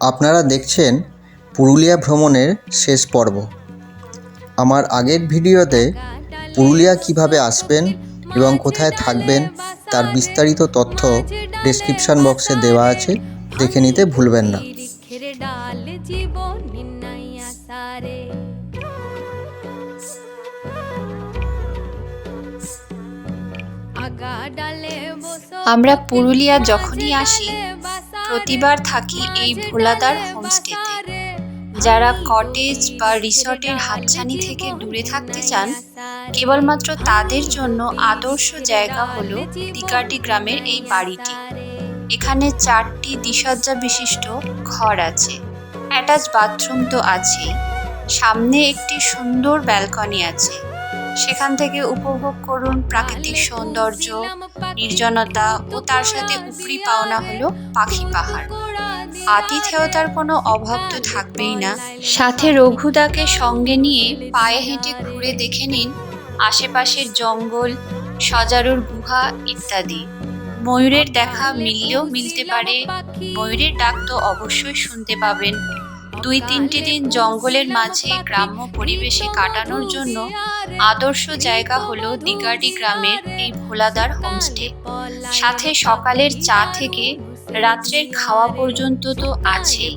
আপনারা দেখছেন পুরুলিয়া ভ্রমণের শেষ পর্ব। আমার আগের ভিডিওতে পুরুলিয়া কীভাবে আসবেন এবং কোথায় থাকবেন তার বিস্তারিত তথ্য ডেসক্রিপশন বক্সে দেওয়া আছে। দেখে নিতে ভুলবেন না। আমরা পুরুলিয়া যখনই আসি প্রতিবার থাকি এই ভোলাদার হোমস্টেতে। যারা কটেজ বা রিসর্টের হাতছানি থেকে দূরে থাকতে চান, কেবলমাত্র তাদের জন্য আদর্শ জায়গা হলো দিকাটি গ্রামের এই বাড়িটি। এখানে চারটি দিশজ্জা বিশিষ্ট ঘর আছে, অ্যাটাচ বাথরুম তো আছেই। সামনে একটি সুন্দর ব্যালকনি আছে। সেখান থেকে উপভোগ করুন প্রাকৃতিক সৌন্দর্য, নির্জনতা ও তার সাথে উপরি পাওনা হলো পাখি পাহাড়। আতিথেয়তার কোনো অভাব তো থাকবেই না। সাথে রঘুদাকে সঙ্গে নিয়ে পায়ে হেঁটে ঘুরে দেখে নিন আশেপাশের জঙ্গল, সজারুর গুহা ইত্যাদি। ময়ূরের দেখা মিললেও মিলতে পারে। ময়ূরের ডাক তো অবশ্যই শুনতে পাবেন। দুই তিনটি দিন জঙ্গলের মাঝে গ্রাম্য পরিবেশে কাটানোর জন্য আদর্শ জায়গা হল দিগাড়ি গ্রামের এই ভোলাদার হোমস্টে। সাথে সকালের চা থেকে রাত্রের খাওয়া পর্যন্ত তো আছেই।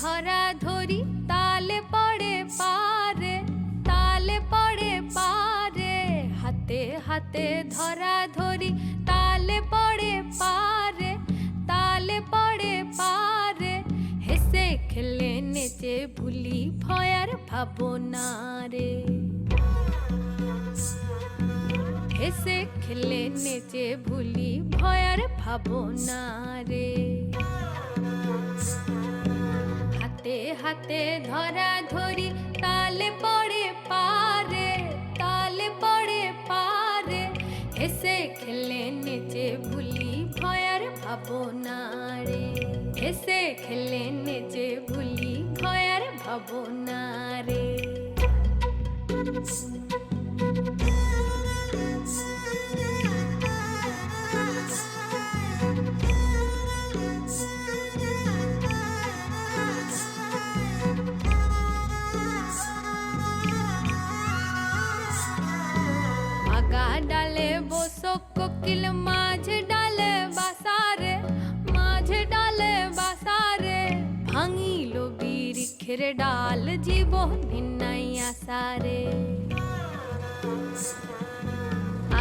ধরা ধরি তালে পড়ে পারে, তালে পড়ে পারে। হাতে হাতে ধরা ধরি তালে পড়ে পারে, তালে পড়ে পারে। হেসে খেলে নেচে ভুলি ভয়ার ভাবনা রে। হেসে খেলে নেচে ভুলি ভয়ার ভাবনা রে। হাতে হাতে ধরা ধরি, তালে পড়ে পারে, তালে পড়ে পারে। হেসে খেলে নেচে ভুলি ভয়ার ভাবনা রে হেসে খেলে নেচে ভুলি ভয়ার ভাবনা রে আগা ডালে বসো কোকিল মাঝে ডালে বাসারে মাঝে ডালে বাসারে ভাঙিল বৃক্ষের ডাল জীবন নাই আসারে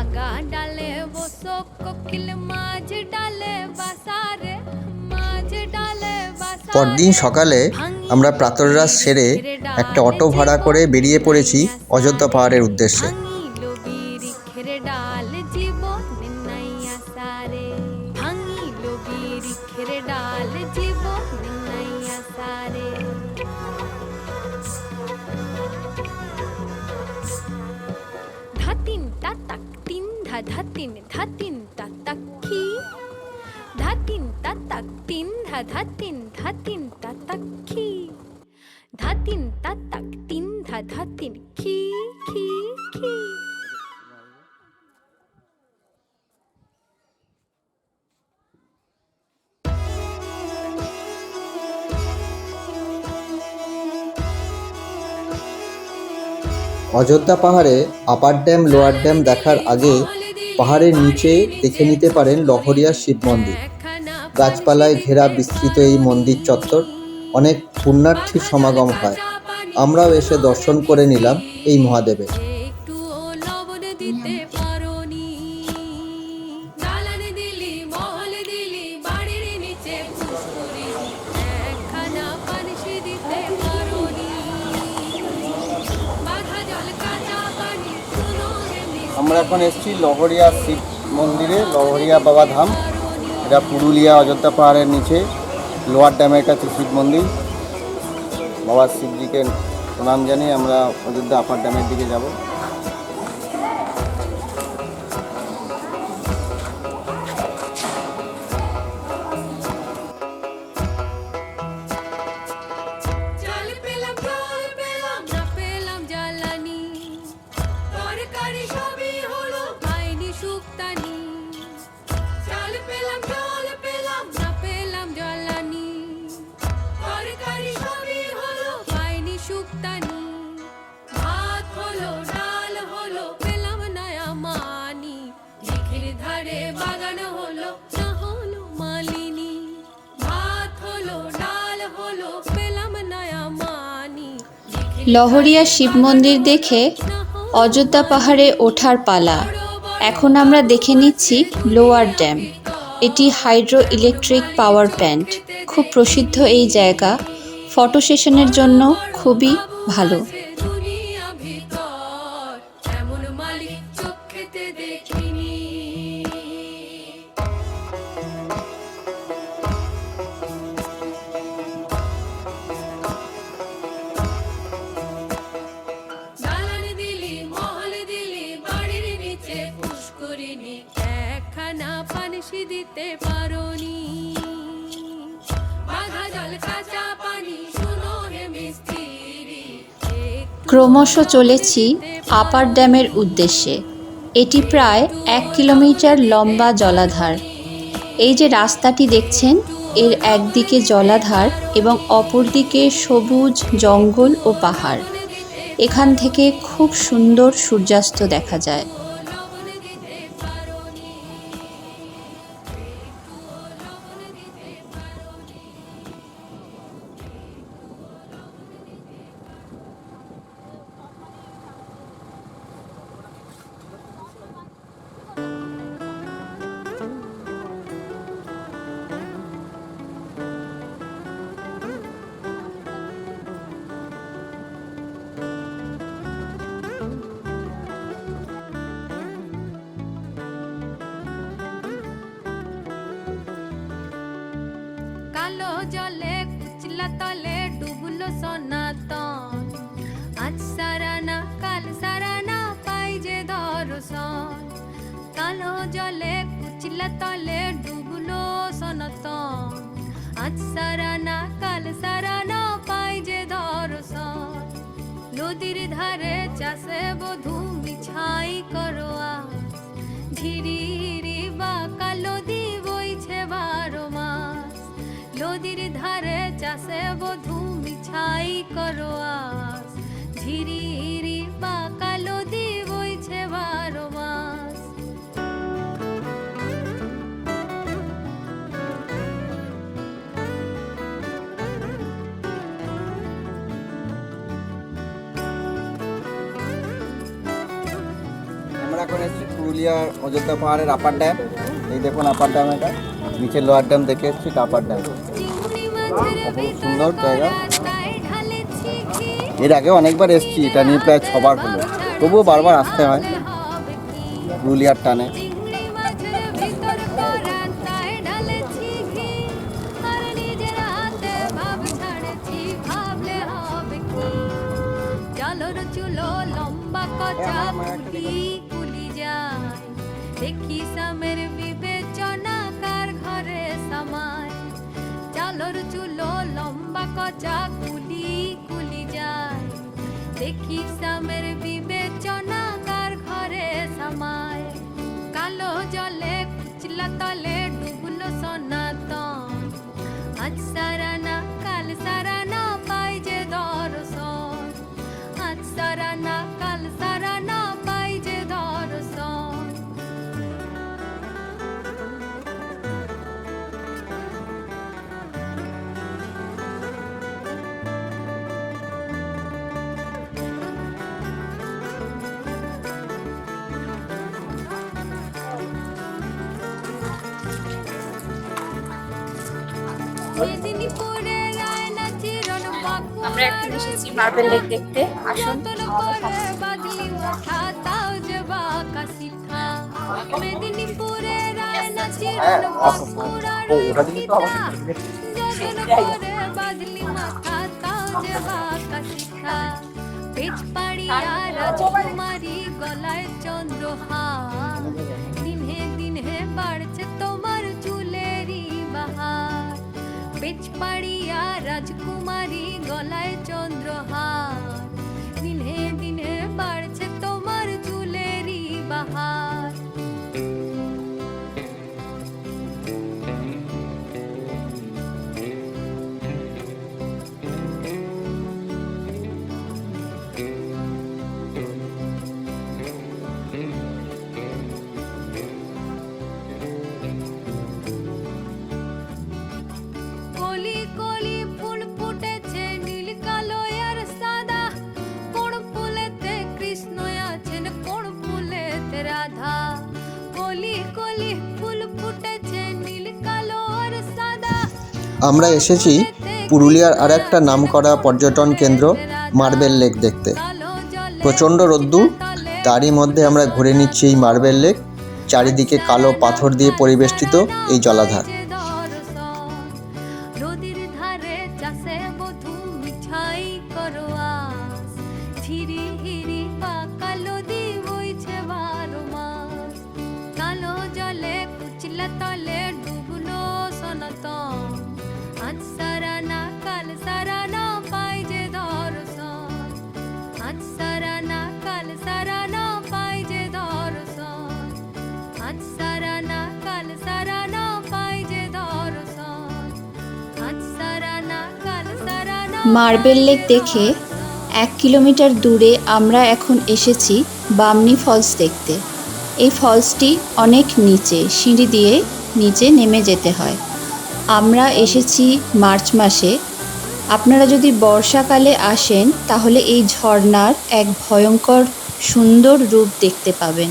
আগা ডালে বসো কোকিল মাঝে ডালে বাসারে মাঝে ডালে পরদিন সকালে আমরা প্রাতরাশ সেরে একটা অটো ভাড়া করে বেরিয়ে পড়েছি অযোধ্যা পাহাড়ের উদ্দেশ্যে। জীবন নাই আসারে ভাঙিল বৃক্ষের ডাল জীবন নাই আসারে ধাতিন তাতাক তিন ধা ধাতিন ধাতিন তাতাক্ষি ধাতিন তাতাক তিন ধা ধাতিন ধাতিন তাতাক্ষি ধাতিন তাতাক তিন ধা ধাতিন, খি খি। অযোধ্যা পাহাড়ে আপার ড্যাম, লোয়ার ড্যাম দেখার আগে পাহাড়ের নিচে দেখে নিতে পারেন লহরিয়া শিব মন্দির। গাছপালায় ঘেরা বিস্তৃত এই মন্দির চত্বর অনেক পুণ্যার্থীর সমাগম হয়। আমরাও এসে দর্শন করে নিলাম এই মহাদেবের। আমরা এখন এসেছি লহরিয়া শিব মন্দিরে, লহরিয়া বাবা ধাম। এটা পুরুলিয়া অযোধ্যা পাহাড়ের নিচে লোয়ার ড্যামের কাছে শিব মন্দির। বাবা শিবজিকে প্রণাম জানিয়ে আমরা অযোধ্যা আপার ড্যামের দিকে যাব। লহরিয়া শিব মন্দির দেখে অযোধ্যা পাহাড়ে ওঠার পালা। এখন আমরা দেখে নিচ্ছি লোয়ার ড্যাম। এটি হাইড্রো ইলেকট্রিক পাওয়ার প্ল্যান্ট। খুব প্রসিদ্ধ এই জায়গা। ফটো সেশনের জন্য খুবই ভালো। ক্রমশ চলেছি আপার ড্যামের উদ্দেশ্যে। এটি প্রায় এক কিলোমিটার লম্বা জলাধার। এই যে রাস্তাটি দেখছেন, এর একদিকে জলাধার এবং অপরদিকে সবুজ জঙ্গল ও পাহাড়। এখান থেকে খুব সুন্দর সূর্যাস্ত দেখা যায়। কুচলা তলে ডুবলো সনাতন। আজ সারানা, কাল সারানা, পাই যে দর্শন। নদীর ধারে চাষে বধু মিছাই করোয়া ঝিরি হিরি বা কালো দি বইছে বারো মাস। নদীর ধারে চাষে বধু মিছাই করো আস ঝিরি হিরি বা কালো দি বইছে বারো এখন এসেছি পুরুলিয়ার অযোধ্যা পাহাড়ের আপার ড্যাম এই দেখুন আপার ড্যাম এটা। নিচে লোয়ার ড্যাম দেখে এসেছি আপার ড্যাম সুন্দর জায়গা। এর আগে অনেকবার এসেছি, এটা নিয়ে প্রায় ছবার হলো। তবুও বারবার আসতে হয় পুরুলিয়ার টানে। চুলো লম্বা কচা দেখি সামের বিবেচনা কার ঘরে সামায় চালর চুলো লম্বা কচা কুলি কুলি যায়। দেখি সামের বিবেচনা কার ঘরে সামায় কালো জলে কুচলা তলে ডুবলো সনাতন। আজ সারানা মাথা তাও যে বাঁকা শিখা পেচ পাড়িয়া রাজকুমারী গলায় চন্দ্রহার। পেচ পাড়িয়া রাজকুমারী গলায় চন্দ্রহার। দিনে দিনে বাড়ছে আমরা এসেছি পুরুলিয়ার আর একটা নাম করা পর্যটন কেন্দ্র, মার্বেল লেক দেখতে। প্রচণ্ড রোদ্দুর, তারই মধ্যে আমরা ঘুরে নিচ্ছি এই মার্বেল লেক, চারিদিকে কালো পাথর দিয়ে পরিবেষ্টিত এই জলাধার। মার্বেল লেক দেখে এক কিলোমিটার দূরে আমরা এখন এসেছি বামনি ফলস দেখতে। এই ফলসটি অনেক নিচে, সিঁড়ি দিয়ে নিচে নেমে যেতে হয়। আমরা এসেছি মার্চ মাসে। আপনারা যদি বর্ষাকালে আসেন, তাহলে এই ঝর্ণার এক ভয়ঙ্কর সুন্দর রূপ দেখতে পাবেন।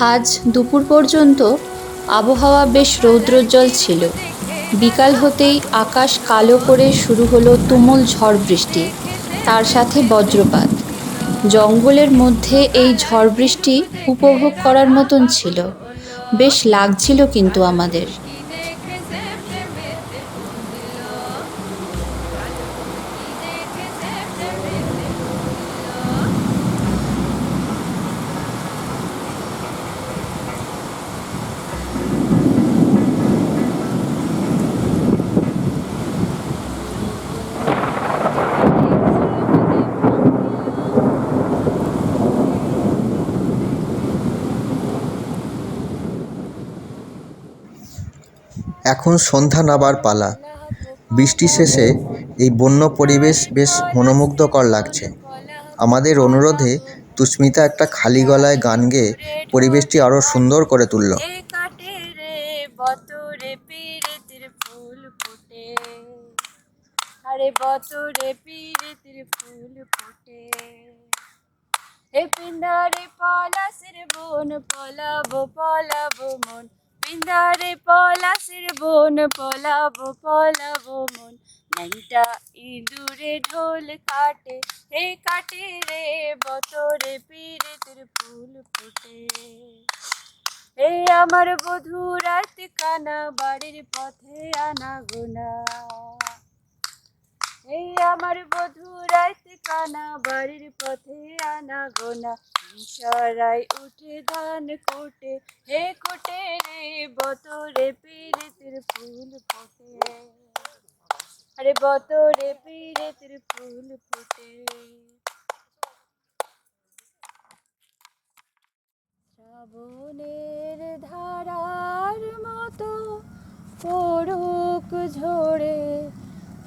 আজ দুপুর পর্যন্ত আবহাওয়া বেশ রৌদ্রোজ্জ্বল ছিল। বিকাল হতেই আকাশ কালো করে শুরু হলো তুমুল ঝড় বৃষ্টি, তার সাথে বজ্রপাত। জঙ্গলের মধ্যে এই ঝড় বৃষ্টি উপভোগ করার মতন ছিল। বেশ লাগছিল কিন্তু আমাদের। এখন সন্ধ্যা নাবার পালা। বৃষ্টি শেষে এই বন্য পরিবেশ বেশ মনোমুগ্ধকর লাগছে। আমাদের অনুরোধে তুস্মিতা একটা খালি গলায় গান গেয়ে পরিবেশটি আরও সুন্দর করে তুলল। এ আরে বতরে পিরিতির ফুল ফুটে। হে পিন্দারে পলাশের বন, পলাবো পলাবো মন। পিন্দারে পলাশের বন, পলাবো পলাবো মন। নাইটা ইঁদুরে ঢোল কাটে, হে কাটে রে বতরে তোর ফুল ফুটে। এই আমার বধূ রাত কানা বাড়ির পথে আনা গোনা এই আমার বধূ রাত কানা, বাড়ির পথে আনা গোনা। সরাই উঠে ধান কোটে, হে কোটে রে বতরে পীড়িতির ফুল ফোটে। আরে বতরে পীড়িতির ফুল ফোটে। শ্রাবণের ধারার মতো পড়ুক ঝরে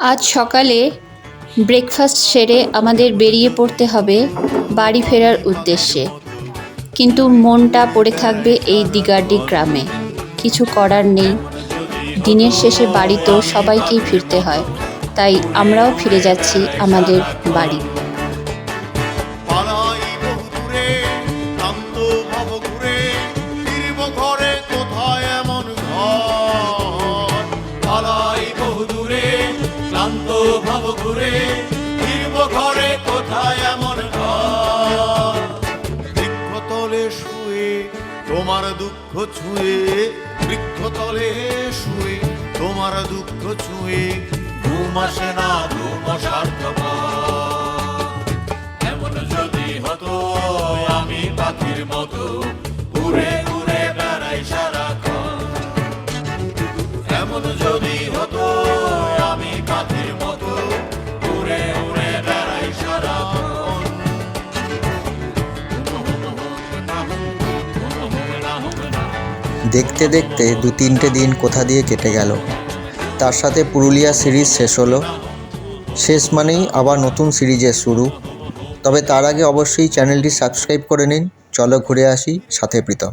আজ সকালে ব্রেকফাস্ট সেরে আমাদের বেরিয়ে পড়তে হবে বাড়ি ফেরার উদ্দেশ্যে। কিন্তু মনটা পড়ে থাকবে এই দিগার্ডি গ্রামে। কিছু করার নেই। দিনের শেষে বাড়ি তো সবাইকেই ফিরতে হয়। তাই আমরাও ফিরে যাচ্ছি আমাদের বাড়ি। আসে না ঘুম সার্থপর এমন যদি হতো, আমি পাখির মতো উড়ে উড়ে বেড়াই সারাক্ষণ। এমন যদি হতো, আমি পাখির মতো উড়ে উড়ে বেড়াই সারাক্ষণ। দেখতে দেখতে দু তিনটে দিন কোথা দিয়ে কেটে গেল। তার সাথে পুরুলিয়া সিরিজ শেষ হলো। শেষ মানেই আবার নতুন সিরিজের শুরু। তবে তার আগে অবশ্যই চ্যানেলটি সাবস্ক্রাইব করে নিন। চলো ঘুরে আসি সাথে প্রীতম।